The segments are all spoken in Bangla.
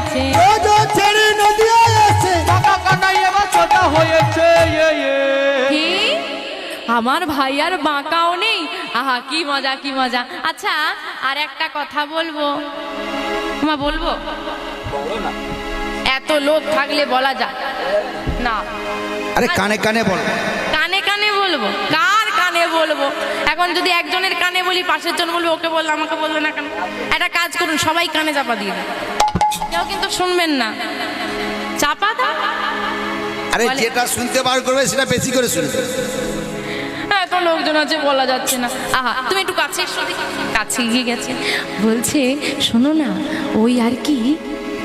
হয়েছে। ছেড়ে নদিয়ায় এসে কাকা কানাই এবার ছোটা হয়েছে এ, এ। কি? আমার ভাই আর বাঁকাও নেই? আহা কি মজা কি মজা। আচ্ছা আর একটা কথা বলব? মা বলব? এত লোক থাকলে বলা যায়। না। আরে কানে কানে বল। কানে কানে বলব। কার কানে বলব? এখন যদি একজনের কানে বলি পাশের জন বলবে ওকে বলল আমাকে বলল না কেন? একটা কাজ করুন সবাই কানে চাপা দিয়ে দিন। কেউ কিন্তু শুনবেন না। চাপা দাও আরে যেটা শুনতে বার করবে সেটা বেশি করে শুনবে। এত লোকজন আছে বলা যাচ্ছে না। আহা তুমি একটু কাছে কাছে গিয়ে গেছে। বলছে শোনো না ওই আর কি?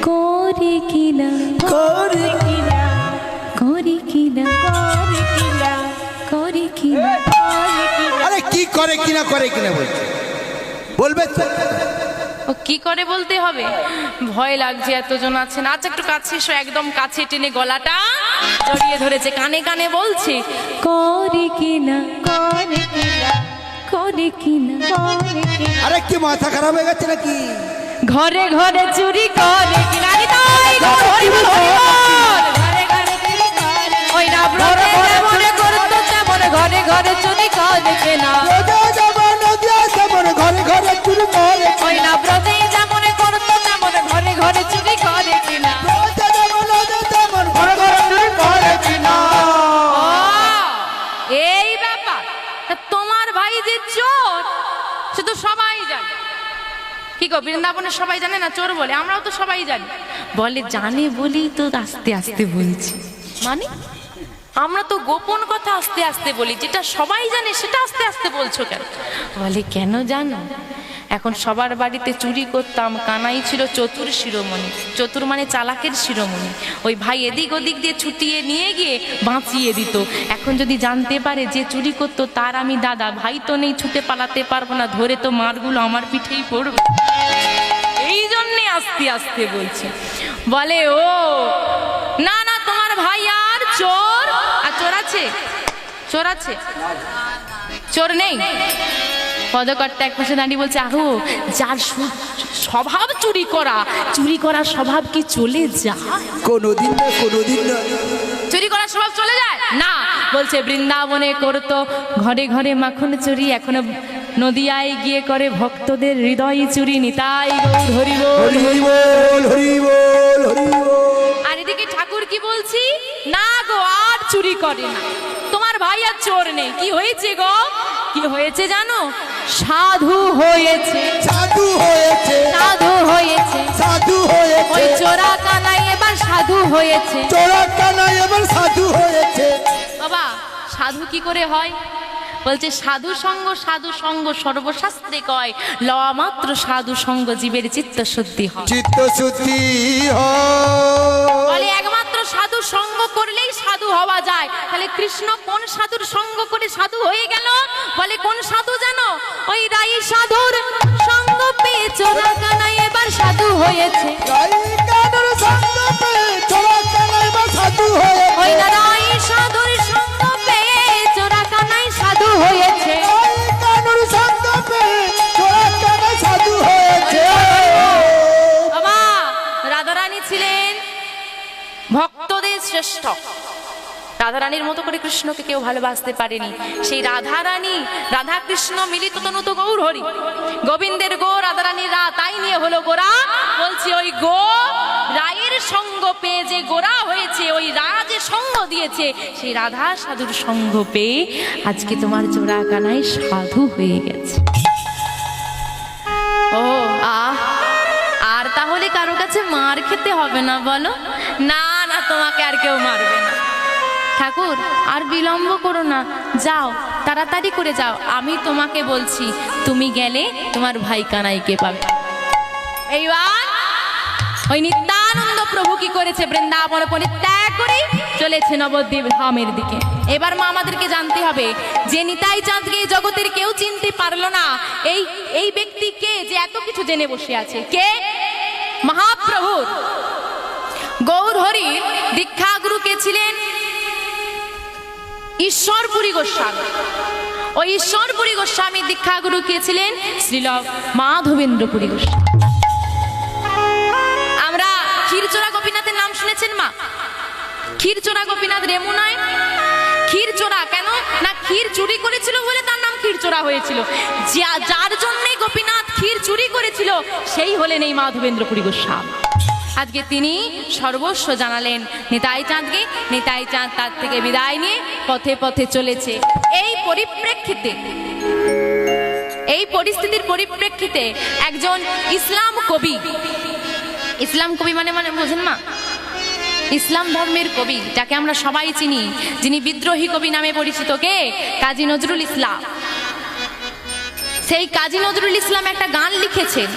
করে কিনা। করে কিনা। করে কিনা। করে কিনা। করে কিনা? আরে কি করে কিনা করে কিনা বলছে? বলবে তো। ও কি করে বলতে হবে? ভয় লাগছে এতজন আছেন। আচ্ছা একটু কাছে এসো একদম কাছে টেনে গলাটা জড়িয়ে ধরেছে। কানে কানে বলছে করে কিনা করে কিনা করে কিনা করে কিনা। আরে কি মাথা খারাপ হয়ে গেছে নাকি? ঘরে ঘরে চুরি করে তাই ঘর ঘরে ঘরে চুরি করে। ওই না ঘরে চুরি করে কেনা। ব্রজ যাব নদিয়ায় তেমন ঘরে ঘরে চুরি করে ওই না ব্রতে যেমন করতো তেমন ঘরে ঘরে চুরি করে কিনা। ব্রজ যাব নদিয়ায় তেমন ঘরে ঘরে চুরি করে কিনা। ও, এই ব্যাপার। তোমার ভাই যে চোর সে তো সবাই জানে। কি গো বৃন্দাবনে সবাই জানে না চোর বলে? আমরাও তো সবাই জানি। বলে জানে বলেই তো আস্তে আস্তে বলছি। মানে? আমরা তো গোপন কথা আস্তে আস্তে বলি, যেটা সবাই জানে সেটা আস্তে আস্তে বলছো কেন? বলে, কেন জানো? এখন সবার বাড়িতে চুরি করতাম, কানাই ছিল চতুর শিরোমণি, চতুর মানে চালাকের শিরোমণি। ওই ভাই এদিক ওদিক দিয়ে ছুটিয়ে নিয়ে গিয়ে বাঁচিয়ে দিত। এখন যদি জানতে পারে যে চুরি করতো, তার আমি দাদা। ভাই তো নেই, ছুটে পালাতে পারব না, ধরে তো মারগুলো আমার পিঠেই পড়বে। এই জন্যে আস্তে আস্তে বলছে। বলে, ও, না না, তোমার ভাই আর চোর চোর আছে? চোর নেই? পদকর্তা এক পাশে দাঁড়িয়ে বলছে আহো যার স্বভাব চুরি করা চুরি করার স্বভাব কি চলে যায়? কোনোদিন না কোনোদিন না। চুরি করার স্বভাব চলে যায়? না বলছে বৃন্দাবনে করতো ঘরে ঘরে মাখন চুরি এখনও নদিয়ায় গিয়ে করে ভক্তদের হৃদয় চুরি নিতাই গৌর হরি বল। হরি বল হরি বল হরি বল। ঠাকুর কি বলছি? না গো আর চুরি করে না। তোমার ভাই আর চোর নেই। কি হয়েছে গো? কি হয়েছে জানো? সাধু হয়েছে। সাধু হয়েছে। সাধু হয়েছে। সাধু ওই হয়েছে। চোরা কানাই এবার সাধু হয়েছে। চোরা কানা এবার সাধু হয়েছে। বাবা সাধু কি করে হয়? বলছে সাধু সঙ্গ সাধু সঙ্গ সর্বশাস্ত্রে কয়। লওয়া মাত্র সাধু সঙ্গ জীবের চিত্ত শুদ্ধি হয়। চিত্ত শুদ্ধি বলে একমাত্র সাধু সঙ্গ করলেই সাধু হওয়া যায়। তাহলে কৃষ্ণ কোন সাধুর সঙ্গ করে সাধু হয়ে গেল? বলে কোন সাধু জানো? ওই রাই সাধুর সঙ্গ পেয়ে চোরা কানাই এবার সাধু হয়েছে। গাই কানার সঙ্গ পেয়ে চোরা কানা? এবার সাধু ওই হয়েছে। না রাই শ্রেষ্ঠ। রাধারানীর মতো করে কৃষ্ণকে কেউ ভালোবাসতে পারেনি। সেই রাধারানী রাধা কৃষ্ণ মিলিত তনুত গৌর হরি গোবিন্দের গো রাধারানীর রা, তাই নিয়ে হলো গোরা। বলছি ওই গো রায়ের সঙ্গ পেয়ে যে গোরা হয়েছে, ওই রা সঙ্গ দিয়েছে, সেই রাধা সাধুর সঙ্গ পেয়ে আজকে তোমার জোড়া কানায় সাধু হয়ে গেছে। ও, আহ, আর তাহলে কারও কাছে মার খেতে হবে না বলো? না তোমাকে আর কেউ মারবে না। ঠাকুর, আর বিলম্ব করো না। যাও, তাড়াতাড়ি করে যাও। আমি তোমাকে বলছি, তুমি গেলে তোমার ভাই কানাইকে পাবে। এইবার, ওই নিত্যানন্দ প্রভু কি করেছে? বৃন্দাবন পরিত্যাগ করে চলেছে নবদ্বীপ ধামের দিকে। এবার মা আমাদেরকে জানতে হবে, যে নিতাই চাঁদকে এই জগতের কেউ চিনতে পারল না। এই এই ব্যক্তি কে যে এত কিছু জেনে বসে আছে? কে? মহাপ্রভুর। গৌর হরি দীক্ষাগুরু কে ছিলেন? ঈশ্বরপুরী গোস্বামী। ওই ঈশ্বরপুরী গোস্বামী দীক্ষাগুরু কে ছিলেন? শ্রীল মাধবেন্দ্রপুরী গোস্বামী। আমরা ক্ষীরচোরা গোপীনাথের নাম শুনেছেন মা? ক্ষীরচোরা গোপীনাথ রেমু নয় ক্ষীরচোরা কেন? না, ক্ষীর চুরি করেছিল বলে তার নাম ক্ষীরচোরা হয়েছিল। যার জন্যে গোপীনাথ ক্ষীর চুরি করেছিল, সেই হলেন এই মাধবেন্দ্রপুরী গোস্বামী। আজকে তিনি সর্বস্ব জানালেন। নিতাই চাঁদকে, নিতাই চাঁদ তার থেকে বিদায় নিয়ে পথে পথে চলেছে। এই পরিপ্রেক্ষিতে, এই পরিস্থিতির পরিপ্রেক্ষিতে একজন ইসলাম কবি ইসলাম কবি মানে মানে বোঝেন মা, ইসলাম ধর্মের কবি, যাকে আমরা সবাই চিনি, যিনি বিদ্রোহী কবি নামে পরিচিত কে? কাজী নজরুল ইসলাম। সেই কাজী নজরুল ইসলাম একটা গান লিখেছেন।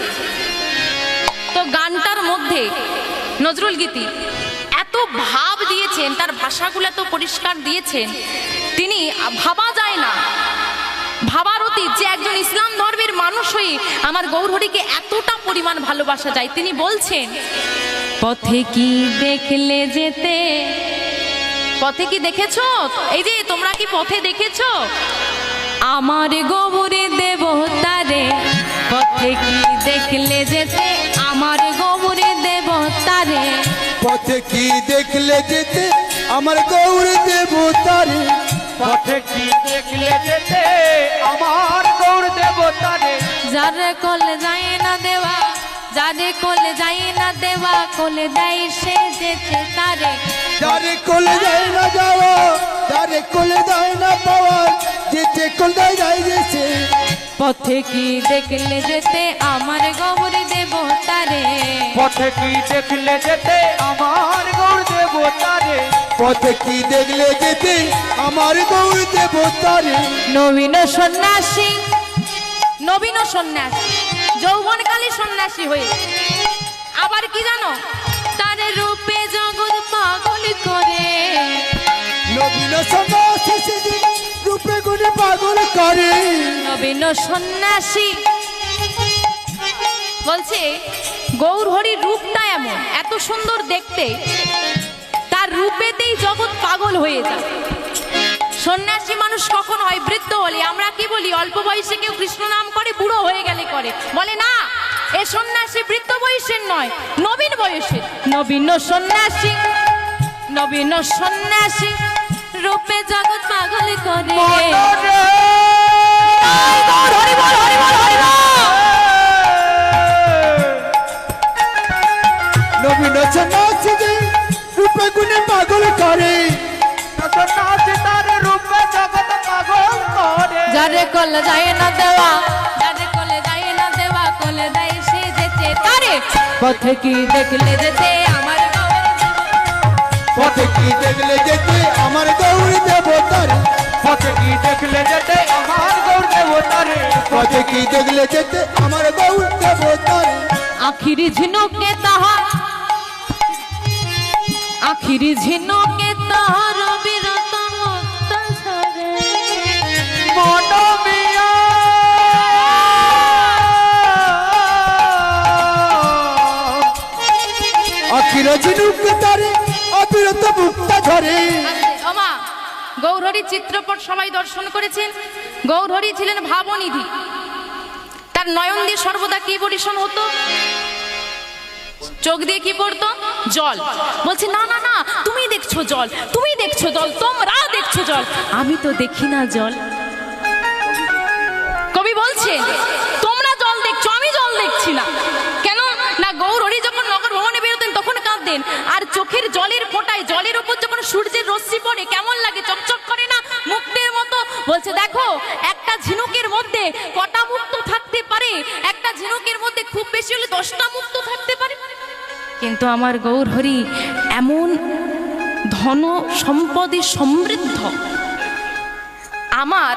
তো গানটার মধ্যে নজরুল গীতি এত ভাব দিয়েছেন, তার ভাষাগুলো এত পরিষ্কার দিয়েছেন, তিনি ভাবা যায় না। ভাবার অতীত যে একজন ইসলাম ধর্মের মানুষ হয়ে আমার গৌরহরিকে এতটা পরিমাণ ভালোবাসা যায়, তিনি বলছেন, পথে কি দেখলে যেতে? পথে কি দেখেছ? এই যে তোমরা কি পথে দেখেছ? আমার গৌরে দেবতারে, পথে কি দেখলে যেতে? আমার গৌরে দেবতারে পথে কি দেখলে যেতে আমার গৌর দেবতারে পথে কি দেখলে যেতে আমার গৌর দেবতারে যারে কোলে যায় না দেওয়া যারে কোলে যায় না দেওয়া কোলে দেয় সে যেতে তারে। যারে কোলে যায় না যাওয়া যারে কোলে যায় না পাওয়া যেতে কোলে যায় গেছে পথে কি দেখলে যেতে আমার গৌরে দেবতারে। পথে কি দেখলে যেতে আমার গৌর দেবতারে? পথে কি দেখলে যেতে আমার গৌর দেবতারে? নবীন সন্ন্যাসী নবীন সন্ন্যাসী যৌবনকালী সন্ন্যাসী হয়ে। আবার কি জানো? তার রূপে জগৎ পাগল করে। নবীন সন্ন্যাসী সেদিন রূপে গুণে পাগল করে। নবীন সন্ন্যাসী বলছে গৌর হরির রূপটা এমন এত সুন্দর দেখতে। তার রূপেতেই জগৎ পাগল হয়ে যায়। সন্ন্যাসী মানুষ কখন হয় বৃদ্ধ হলে আমরা কি বলি অল্প বয়সে কেউ কৃষ্ণ নাম করে বুড়ো হয়ে গেলে করে? বলে না এ সন্ন্যাসী বৃদ্ধ বয়সের নয় নবীন বয়সের। নবীন সন্ন্যাসী নবীন সন্ন্যাসী রূপে জগৎ পাগল করে। হরি বল। নবীন যে রূপে গুণে পাগল করে। নাচ তার রূপে জগৎ পাগল করে যারে কলে যায় না দেওয়া যারে কলে যায় না দেওয়া কলে দেয় সে যেতে তারে পথে কি দেখলে যেতে আমার পথে কি দেখলে যেতে আমার গৌর দেবতারে? পথে কি দেখলে যেতে আমার গৌর দেবতারে? পথে কি দেখলে যেতে আমার গৌর দেবতারে? আখির ঝিনুকে তাহার আখির ঝিনুকে তাহার বিরত মুক্ত ঝরে মনমিয়া আখির ঝিনুক তারে অবিরত মুক্তা ঝরে আমা গৌরহরি চিত্রপট সবাই দর্শন করেছেন। গৌরহরি ছিলেন ভাবনিধি। তার নয়ন দিয়ে সর্বদা কি পরিশন হতো? চোখ দিয়ে কি পড়তো? জল। বলছে, না না না, তুমি দেখছ জল, তুমি দেখছ জল, তোমরা দেখছ জল। আমি তো দেখি না জল। কবি বলছে, তোমরা জল দেখছ, আমি জল দেখছি না। কেন? না গৌরহরি যখন নগর ভবনে বেরোতেন, তখন কাঁদতেন। আর চোখের জলের ফোঁটায়, জলের উপর যখন সূর্যের রশ্মি পড়ে, কেমন লাগে, চকচক করে না মুক্তের মতো? বলছে, দেখো, একটা ঝিনুকের মধ্যে কটা মুক্ত থাকতে পারে। একটা ঝিনুকের মধ্যে খুব বেশি হলে দশটা মুক্ত থাকতে পারে। কিন্তু আমার গৌর হরি এমন ধন সম্পদে সমৃদ্ধ। আমার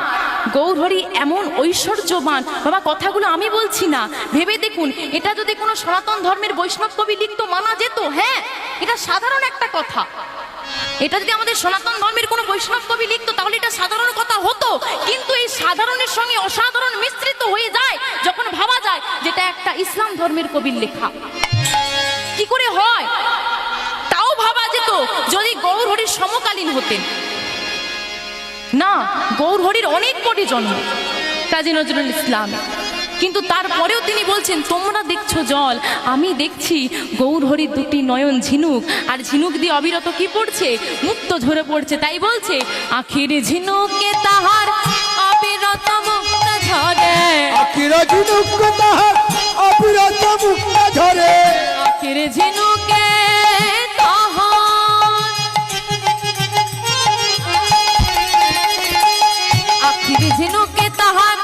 গৌরহরি এমন ঐশ্বর্যবান। বাবা, কথাগুলো আমি বলছি না। ভেবে দেখুন, এটা যদি কোনো সনাতন ধর্মের বৈষ্ণব কবি লিখতো, মানা যেত হ্যাঁ? এটা সাধারণ একটা কথা। এটা যদি আমাদের সনাতন ধর্মের কোনো বৈষ্ণব কবি লিখতো, তাহলে এটা সাধারণ কথা হতো। কিন্তু এই সাধারণের সঙ্গে অসাধারণ মিশ্রিত হয়ে যায়, যখন ভাবা যায় যেটা একটা ইসলাম ধর্মের কবির লেখা। করে হয়, তাও ভাবা যেত যদি গৌরহরির সমকালীন হতেন। না, গৌরহরির অনেক কোটি জন্ম কাজী নজরুল ইসলাম। কিন্তু তারপরেও তিনি বলছেন, তোমরা দেখছ জল, আমি দেখছি গৌরহরির দুটি নয়ন ঝিনুক, আর ঝিনুক দিয়ে অবিরত কি পড়ছে? মুক্ত ঝরে পড়ছে। তাই বলছে, আখির ঝিনুকে তাহার অবিরত মুক্ত ঝরে। আখির ঝিনুক তাহার অবিরত মুক্ত ঝরে। ঝিনুকে তাহার আখির ঝিনুকে তাহার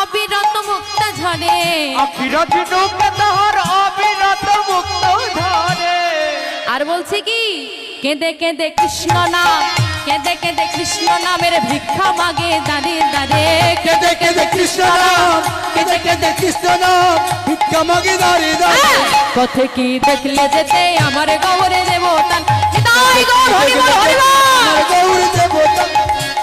অবিরত মুক্ত ঝরে। আখির ঝিনুকে তাহার অবিরত মুক্ত ঝরে। আর বলছে কি কেঁদে কেঁদে কৃষ্ণ নাম। কেঁদে কেঁদে কৃষ্ণ নামের ভিক্ষা মাগে দাঁড়িয়ে দাঁড়িয়ে কেঁদে কেঁদে কৃষ্ণ নাম কেঁদে কেঁদে কৃষ্ণ নাম ভিক্ষা মাগে দাঁড়িয়ে দাঁড়িয়ে পথে কি দেখলে যেতে আমার গৌরে দেবতান নিতাই গৌর হরি বল হরি বল। গৌর দেবতা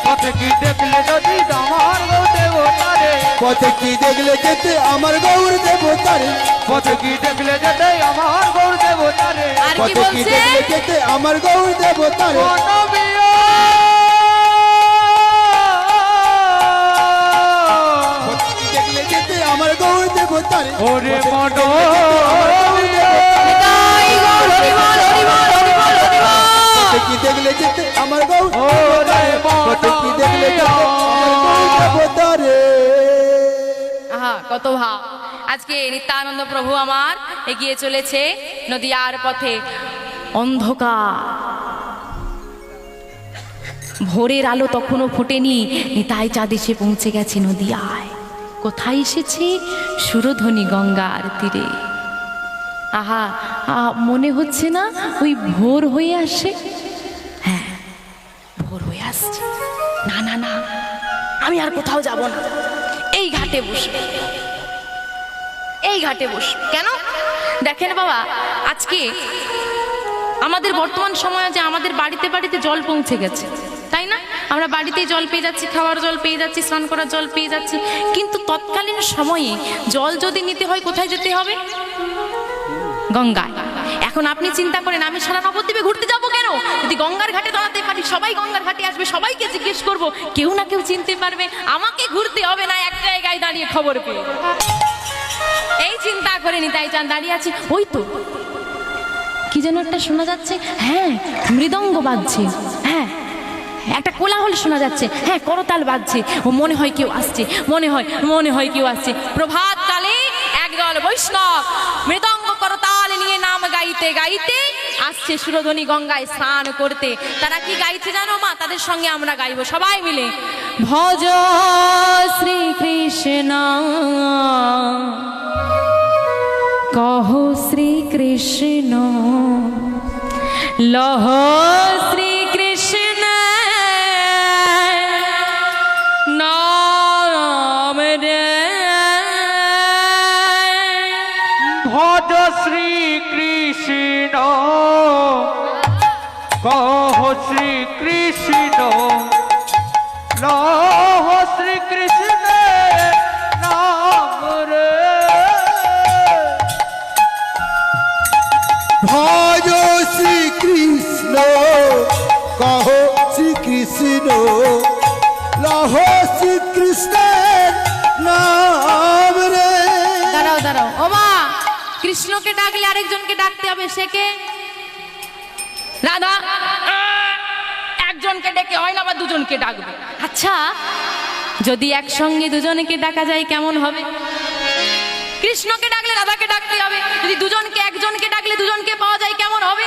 পথে কি দেখলে যদি আমার গৌ দেবতারে? পথে কি দেখলে যেতে আমার গৌর দেবতারে? পথে কি দেখলে যেতে আমার গৌর দেবতারে? আর কি পথে কি দেখলে যেতে আমার গৌর দেবতারে? আমার ওরে কত ভাব। আজকে নিত্যানন্দ প্রভু আমার এগিয়ে চলেছে নদিয়ার পথে। অন্ধকার। ভোরের আলো তখনও ফোটেনি নিতাই চাঁদ এসে পৌঁছে গেছে নদিয়ায়। কোথায় এসেছে? সুরধ্বনি গঙ্গার তীরে। আহা আহা, মনে হচ্ছে না ওই ভোর হয়ে আসে? হ্যাঁ ভোর হয়ে আসছে। না না না আমি আর কোথাও যাব না। এই ঘাটে বসে। এই ঘাটে বসে। কেন? দেখেন বাবা আজকে আমাদের বর্তমান সময়ে যে আমাদের বাড়িতে বাড়িতে জল পৌঁছে গেছে, তাই না? আমরা বাড়িতেই জল পেয়ে যাচ্ছি, খাওয়ার জল পেয়ে যাচ্ছি, স্নান করার জল পেয়ে যাচ্ছি। কিন্তু তৎকালীন সময়ে জল যদি নিতে হয় কোথায় যেতে হবে? গঙ্গায়। এখন আপনি চিন্তা করেন, আমি সারা নবদ্বীপে ঘুরতে যাব কেন? যদি গঙ্গার ঘাটে দাঁড়াতে পারি, সবাই গঙ্গার ঘাটে আসবে, সবাইকে জিজ্ঞেস করব, কেউ না কেউ চিনতে পারবে, আমাকে ঘুরতে হবে না, এক জায়গায় দাঁড়িয়ে খবর পেয়ে। এই চিন্তা করে নিতাই চান, দাঁড়িয়ে আছি। ওই তো কি যেন একটা শোনা যাচ্ছে? হ্যাঁ মৃদঙ্গ বাজছে। হ্যাঁ একটা কোলাহল শোনা যাচ্ছে। হ্যাঁ করতাল বাজছে। ও মনে হয় কেউ আসছে। মনে হয় মনে হয় কেউ আসছে। প্রভাত কালে একদল বৈষ্ণব মৃদঙ্গ করতাল নিয়ে নাম গাইতে গাইতে আসছে সুরধ্বনি গঙ্গায় স্নান করতে। তারা কি গাইছে জানো মা? তাদের সঙ্গে আমরা গাইবো সবাই মিলে। ভজ শ্রীকৃষ্ণ। কহ শ্রীকৃষ্ণ লহ শ্রীকৃষ্ণ নাম রে। ভজ শ্রী কৃষ্ণ কহ শ্রী কৃষ্ণ লহ শ্রীকৃষ্ণ লহ শ্রীকৃষ্ণের নাম রে। দাঁড়াও দাঁড়াও। ও মা কৃষ্ণকে ডাকলে আরেকজনকে ডাকতে হবে সে কে? রাধা একজনকে ডেকে হয় না বা দুজনকে ডাকবে? আচ্ছা যদি একসঙ্গে দুজনকে ডাকা যায় কেমন হবে? কৃষ্ণকে ডাকলে রাধাকে ডাকতে হবে। যদি দুজনকে, একজনকে ডাকলে দুজনকে পাওয়া যায়, কেমন হবে?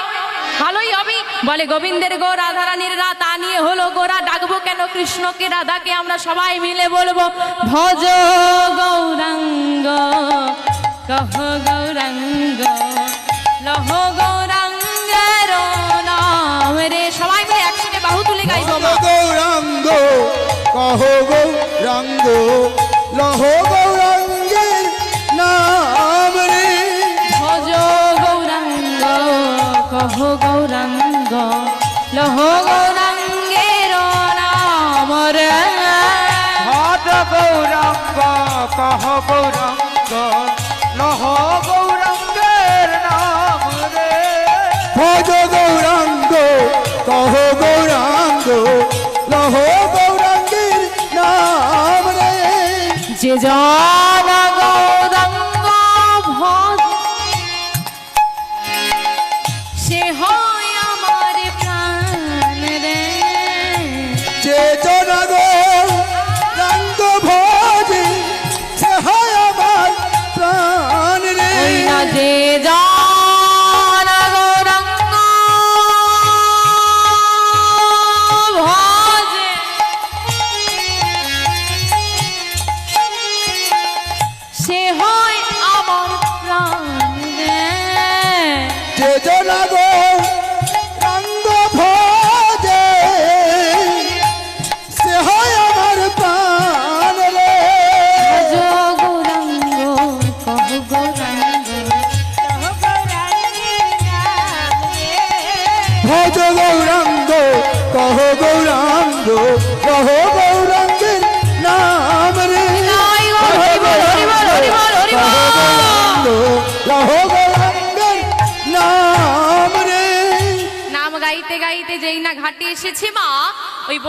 ভালোই হবে। বলে গোবিন্দের গো, রাধারানীর রা, তা নিয়ে হলো গোরা, ডাকবো কেন কৃষ্ণকে, রাধাকে আমরা সবাই মিলে বলব, ভজ গৌরাঙ্গ, কহ গৌরাঙ্গ, লহ গৌরাঙ্গের নাম রে। সবাই মিলে একসাথে বাহু তুলে গাইবো গৌরাঙ্গ, কহ গৌরাঙ্গ, লহ গৌরাঙ্গের কহ গৌরঙ্গ নহ গৌরঙ্গের নাম রে ভজ গৌরাঙ্গ কহ গৌরাঙ্গ নহ গৌরাঙ্গের নাম রে যে জন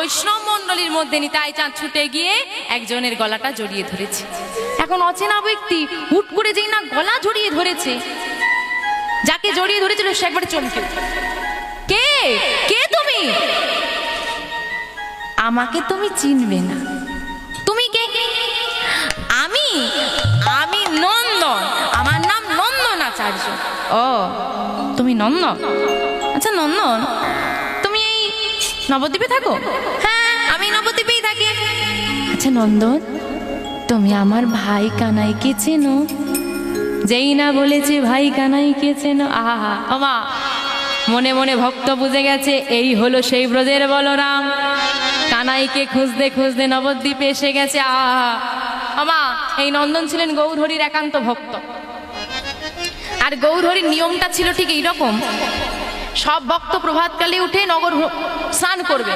বৈষ্ণব মণ্ডলীর মধ্যে নিতাই চাঁদ ছুটে গিয়ে একজনের গলাটা জড়িয়ে ধরেছে। এখন অচেনা ব্যক্তি হুট করে যেই না গলা জড়িয়ে ধরেছে, যাকে জড়িয়ে ধরেছিল সে একবারে চমকে কে? কে তুমি? আমাকে তুমি চিনবে না। তুমি কে? আমি? আমি নন্দন। আমার নাম নন্দন আচার্য। ও, তুমি নন্দন? আচ্ছা নন্দন, তুমি এই নবদ্বীপে থাকো? আচ্ছা নন্দন, তুমি আমার ভাই কানাই কানাইকে চেনো? যেই না বলেছে ভাই কানাই কানাইকে চেনো? আহা মনে মনে ভক্ত বুঝে গেছে, এই হলো সেই ব্রজের বলরাম। কানাইকে খুঁজতে খুঁজতে নবদ্বীপে এসে গেছে, আহা। আমা, এই নন্দন ছিলেন গৌরহরির একান্ত ভক্ত। আর গৌরহরির নিয়মটা ছিল ঠিক এইরকম। সব ভক্ত প্রভাতকালে উঠে নগর স্নান করবে।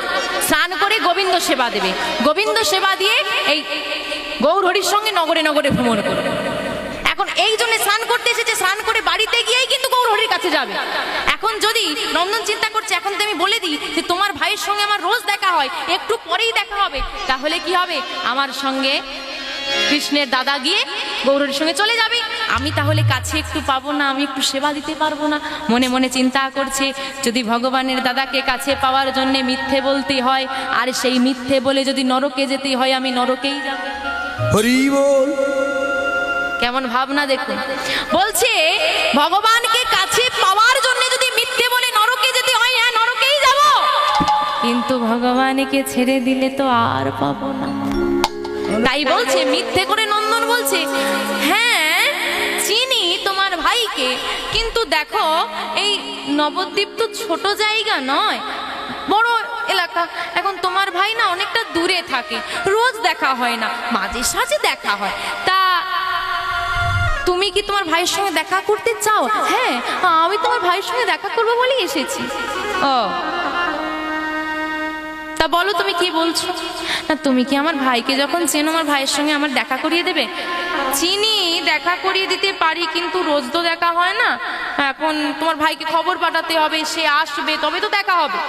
স্নান করে গোবিন্দ সেবা দেবে। গোবিন্দ সেবা দিয়ে এই গৌরহরির সঙ্গে নগরে নগরে ভ্রমণ করবে। এখন এই জন্য স্নান করতে এসেছে, স্নান করে বাড়িতে গিয়েই কিন্তু গৌরহরির কাছে যাবে। এখন যদি নন্দন চিন্তা করছে, এখন তো আমি বলে দিই যে তোমার ভাইয়ের সঙ্গে আমার রোজ দেখা হয়, একটু পরেই দেখা হবে। তাহলে কি হবে? আমার সঙ্গে কৃষ্ণের দাদা গিয়ে গৌরীর সঙ্গে চলে যাবে। আমি তাহলে কাছে একটু পাবো না আমি একটু সেবা দিতে পারব না। মনে মনে চিন্তা করছে যদি ভগবানের দাদাকে কাছে পাওয়ার জন্য মিথ্যে বলতে হয় আর সেই মিথ্যে বলে যদি নরকে যেতে হয় আমি নরকেই যাব। হরি বল। কেমন ভাবনা দেখুন। বলছে ভগবানকে কাছে পাওয়ার জন্য যদি মিথ্যে বলে নরকে যেতে হয় হ্যাঁ নরকেই যাব। কিন্তু ভগবানকে ছেড়ে দিলে তো আর পাবো না। তাই বলছে মিথ্যে করে নন্দন বলছে হ্যাঁ তোমার কিন্তু দেখো, এই নবদ্বীপ তো ছোট জায়গা নয়, বড় এলাকা। এখন তোমার ভাই না অনেকটা দূরে থাকে, রোজ দেখা হয় না, মাঝে সাঝে দেখা হয়। তা তুমি কি তোমার ভাইয়ের সঙ্গে দেখা করতে চাও? হ্যাঁ আমি তোমার ভাইয়ের সঙ্গে দেখা করব বলেই এসেছি। ও তা বলো তুমি কি বলছো? না, তুমি কি আমার ভাইকে যখন চেনো, আমার ভাইয়ের সঙ্গে আমার দেখা করিয়ে দেবে? চিনি, দেখা করিয়ে দিতে পারি, কিন্তু রোজ তো দেখা হয় না। এখন তোমার ভাইকে খবর পাঠাতে হবে, সে আসবে, তবে তো দেখা হবে।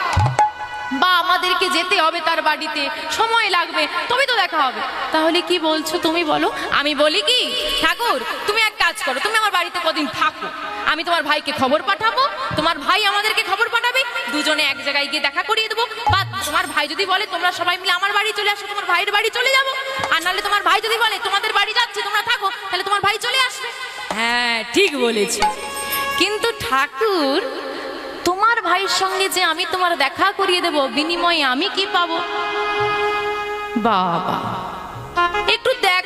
বা আমাদেরকে যেতে হবে তার বাড়িতে, সময় লাগবে, তবে তো দেখা হবে। তাহলে কি বলছো তুমি বলো? আমি বলি কি, ঠাকুর, তুমি এক কাজ করো, তুমি আমার বাড়িতে কদিন থাকো। আমি তোমার ভাইকে খবর পাঠাবো, তোমার ভাই আমাদেরকে খবর পাঠাবে দুজনে এক জায়গায় গিয়ে দেখা করিয়ে দেবো। বা তোমার ভাই যদি বলে, তোমরা সবাই মিলে আমার বাড়ি চলে আসো, তোমার ভাইয়ের বাড়ি চলে যাব। আর নাহলে তোমার ভাই যদি বলে, তোমাদের বাড়ি যাচ্ছে, তোমরা থাকো, তাহলে তোমার ভাই চলে আসবে। হ্যাঁ ঠিক বলেছি। কিন্তু ঠাকুর, তোমার ভাইয়ের সঙ্গে যে আমি তোমার দেখা করিয়ে দেব, বিনিময়ে আমি কি পাবো? বাবা, একটু দেখ